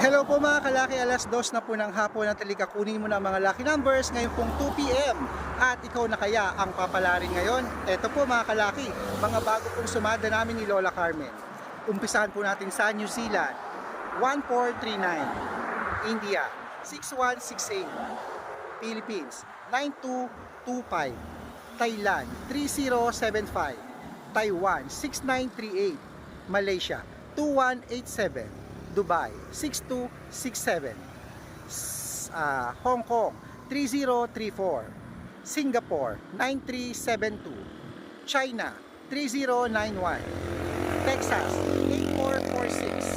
Hello po mga kalaki, alas dos na po ng hapon at halika kunin mo na mga lucky numbers ngayon pong 2pm at ikaw na kaya ang papalarin ngayon. Ito po mga kalaki, mga bago pong sumada namin ni Lola Carmen. Umpisahan po natin sa New Zealand, 1439, India, 6168, Philippines, 9225, Thailand, 3075, Taiwan, 6938, Malaysia, 2187, Dubai, 6267, S- ah, Hong Kong, 3034, Singapore, 9372, China, 3091, Texas, 8446,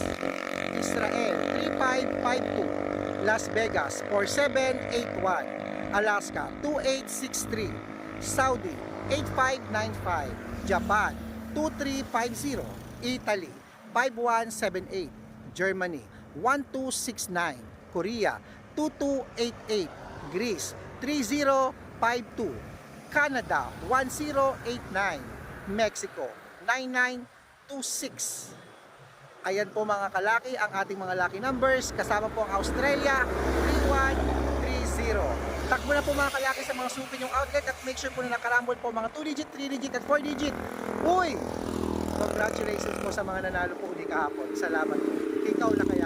Israel, 3552, Las Vegas, 4781, Alaska, 2863, Saudi, 8595, Japan, 2350, Italy, 5178, Germany, 1269, Korea, 2288, Greece, 3052, Canada, 1089, Mexico, 9926. Ayan po mga kalaki ang ating mga lucky numbers. Kasama po ang Australia, 3130. Takbo na po mga kalaki sa mga suki yung outlet. At make sure po na nakarambol po mga 2 digit, 3 digit at 4 digit. Uy! Congratulations po sa mga nanalo po kahapon. Salamat po. Ikaw na kaya